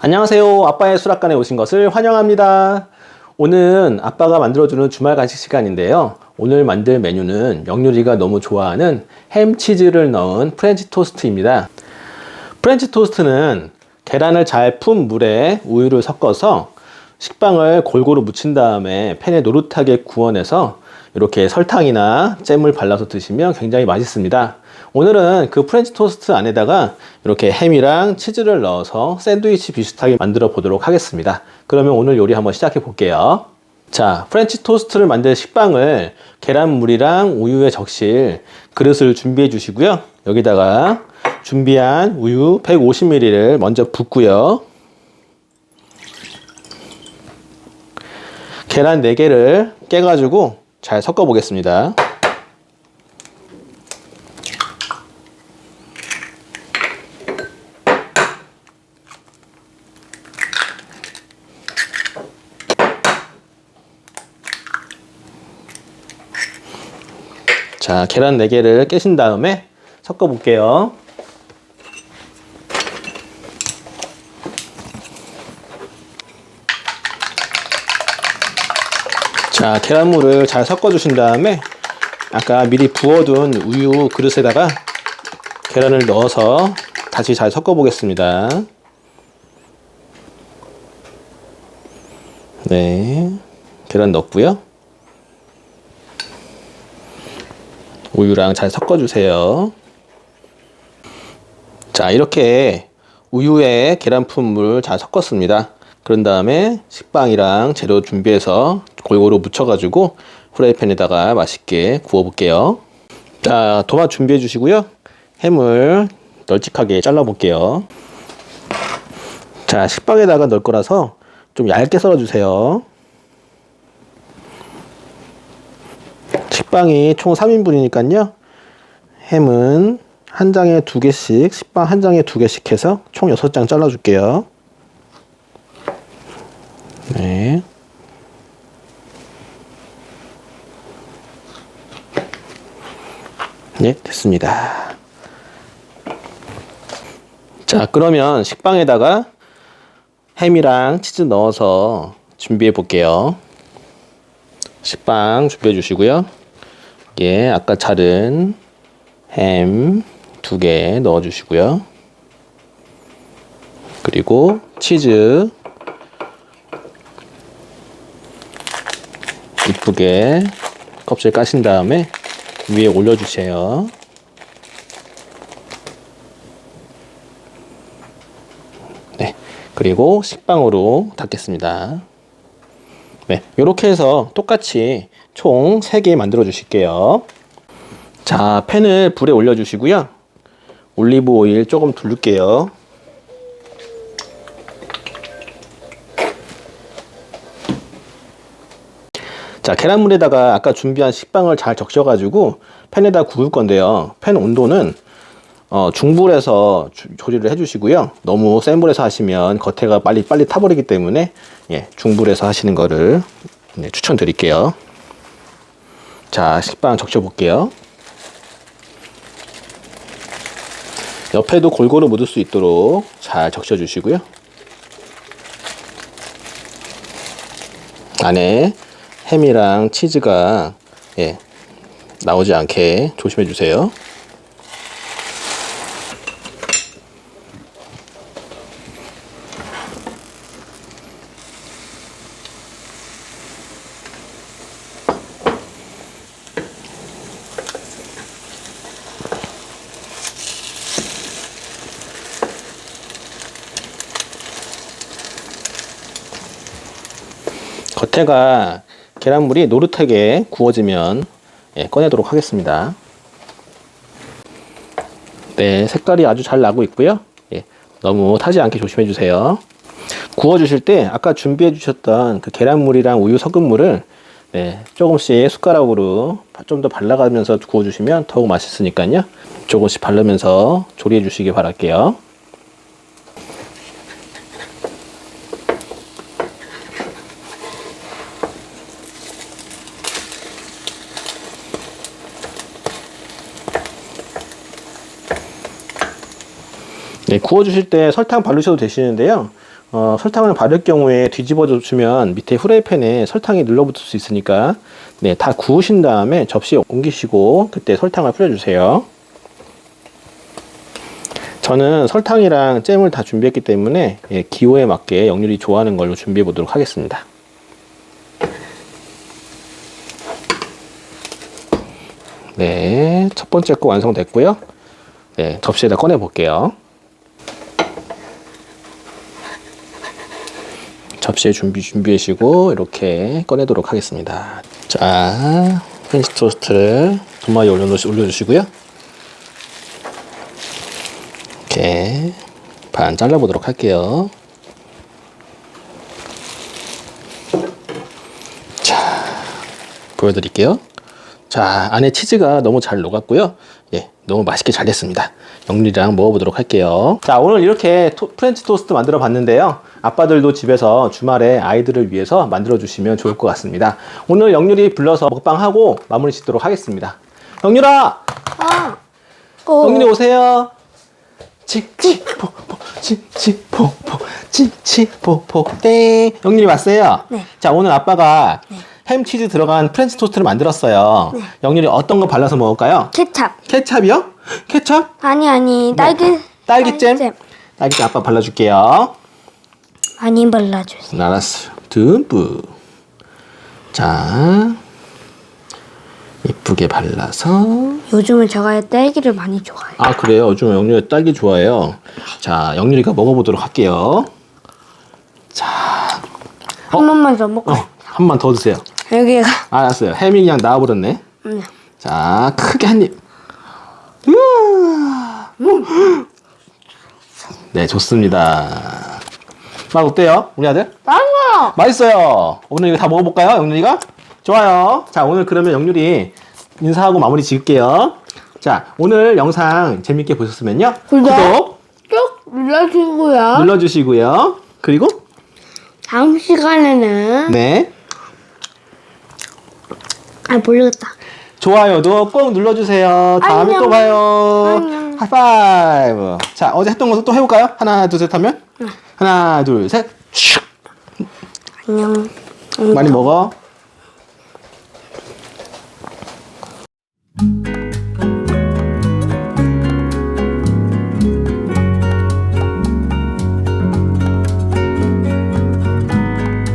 안녕하세요. 아빠의 수락관에 오신 것을 환영합니다. 오늘은 아빠가 만들어주는 주말 간식 시간인데요. 오늘 만들 메뉴는 영유리가 너무 좋아하는 햄 치즈를 넣은 프렌치 토스트입니다. 프렌치 토스트는 계란을 잘 푼 물에 우유를 섞어서 식빵을 골고루 묻힌 다음에 팬에 노릇하게 구워내서 이렇게 설탕이나 잼을 발라서 드시면 굉장히 맛있습니다. 오늘은 그 프렌치 토스트 안에다가 이렇게 햄이랑 치즈를 넣어서 샌드위치 비슷하게 만들어 보도록 하겠습니다. 그러면 오늘 요리 한번 시작해 볼게요. 자, 프렌치 토스트를 만들 식빵을 계란물이랑 우유에 적실 그릇을 준비해 주시고요. 여기다가 준비한 우유 150ml를 먼저 붓고요. 계란 4개를 깨가지고 잘 섞어 보겠습니다. 자, 계란 4개를 깨신 다음에 섞어 볼게요. 자, 계란물을 잘 섞어 주신 다음에 아까 미리 부어둔 우유 그릇에다가 계란을 넣어서 다시 잘 섞어 보겠습니다. 네. 계란 넣고요. 우유랑 잘 섞어주세요. 자, 이렇게 우유에 계란 푼물 잘 섞었습니다. 그런 다음에 식빵이랑 재료 준비해서 골고루 묻혀가지고 프라이팬에다가 맛있게 구워볼게요. 자, 도마 준비해 주시고요. 햄을 널찍하게 잘라볼게요. 자, 식빵에다가 넣을 거라서 좀 얇게 썰어주세요. 식빵이 총 3인분이니까요. 햄은 한 장에 두 개씩, 식빵 한 장에 두 개씩 해서 총 6장 잘라줄게요. 네. 네, 됐습니다. 자, 그러면 식빵에다가 햄이랑 치즈 넣어서 준비해 볼게요. 식빵 준비해 주시고요. 예, 아까 자른 햄 두 개 넣어 주시고요. 그리고 치즈 이쁘게 껍질 까신 다음에 위에 올려 주세요. 네, 그리고 식빵으로 닫겠습니다. 네, 이렇게 해서 똑같이 총 3개 만들어 주실게요. 자, 팬을 불에 올려 주시고요. 올리브 오일 조금 두를게요. 자, 계란물에다가 아까 준비한 식빵을 잘 적셔가지고 팬에다 구울 건데요. 팬 온도는 어, 중불에서 주, 조리를 해주시고요. 너무 센 불에서 하시면 겉에가 빨리 빨리 타버리기 때문에 예, 중불에서 하시는 거를 네, 추천드릴게요. 자, 식빵 적셔 볼게요. 옆에도 골고루 묻을 수 있도록 잘 적셔 주시고요. 안에 햄이랑 치즈가 예, 나오지 않게 조심해 주세요. 겉에가 계란물이 노릇하게 구워지면 예, 꺼내도록 하겠습니다. 네, 색깔이 아주 잘 나고 있고요. 예, 너무 타지 않게 조심해 주세요. 구워 주실 때 아까 준비해 주셨던 그 계란물이랑 우유 섞은 물을 네, 조금씩 숟가락으로 좀 더 발라가면서 구워 주시면 더욱 맛있으니까요. 조금씩 바르면서 조리해 주시기 바랄게요. 네, 구워주실 때 설탕 바르셔도 되시는데요. 어, 설탕을 바를 경우에 뒤집어 주시면 밑에 후라이팬에 설탕이 눌러붙을 수 있으니까 네, 다 구우신 다음에 접시에 옮기시고 그때 설탕을 뿌려주세요. 저는 설탕이랑 잼을 다 준비했기 때문에 예, 기호에 맞게 영률이 좋아하는 걸로 준비해 보도록 하겠습니다. 네, 첫 번째 거 완성됐고요. 네, 접시에다 꺼내 볼게요. 접시에 준비 준비하시고 이렇게 꺼내도록 하겠습니다. 자, 프렌치 토스트를 두 마리 올려놓으시, 올려주시고요. 이렇게 반 잘라보도록 할게요. 자, 보여드릴게요. 자, 안에 치즈가 너무 잘 녹았고요. 예, 너무 맛있게 잘 됐습니다. 영리랑 먹어보도록 할게요. 자, 오늘 이렇게 토- 프렌치 토스트 만들어 봤는데요. 아빠들도 집에서 주말에 아이들을 위해서 만들어 주시면 좋을 것 같습니다. 오늘 영률이 불러서 먹방하고 마무리 짓도록 하겠습니다. 영률아! 아, 어, 영률이 오세요. 칙칙포포, 칙칙포포, 칙칙포포, 땡. 영률이 왔어요? 네. 자, 오늘 아빠가 햄치즈 들어간 프렌치 토스트를 만들었어요. 영률이 어떤 거 발라서 먹을까요? 케찹. 케찹이요? 케찹? 아니 아니 딸기 딸기잼? 딸기잼 아빠 발라줄게요. 많이 발라주세요. 네, 알았어요. 듬뿍. 자, 이쁘게 발라서. 요즘은 제가 딸기를 많이 좋아해요. 아, 그래요? 요즘 영률이 딸기 좋아해요. 자, 영률이가 먹어보도록 할게요. 한 번만 더 먹고 어, 한번 더 드세요. 여기가 알았어요. 햄이 그냥 나와버렸네. 음, 자, 크게 한 입. 우와. 네, 좋습니다. 맛 어때요? 우리 아들? 빵어. 맛있어요. 오늘 이거 다 먹어볼까요, 영률이가? 좋아요. 자, 오늘 그러면 영률이 인사하고 마무리 지을게요. 자, 오늘 영상 재밌게 보셨으면요. 구독. 구독 쭉 눌러주고요. 눌러주시고요. 그리고, 다음 시간에는 네. 아 모르겠다. 좋아요도 꼭 눌러주세요. 다음에 안녕. 또 봐요. 안녕. 하이파이브. 자, 어제 했던 것도 또 해볼까요? 하나, 둘, 셋 하면? 하나, 둘, 셋. 슉. 안녕. 많이 먹어.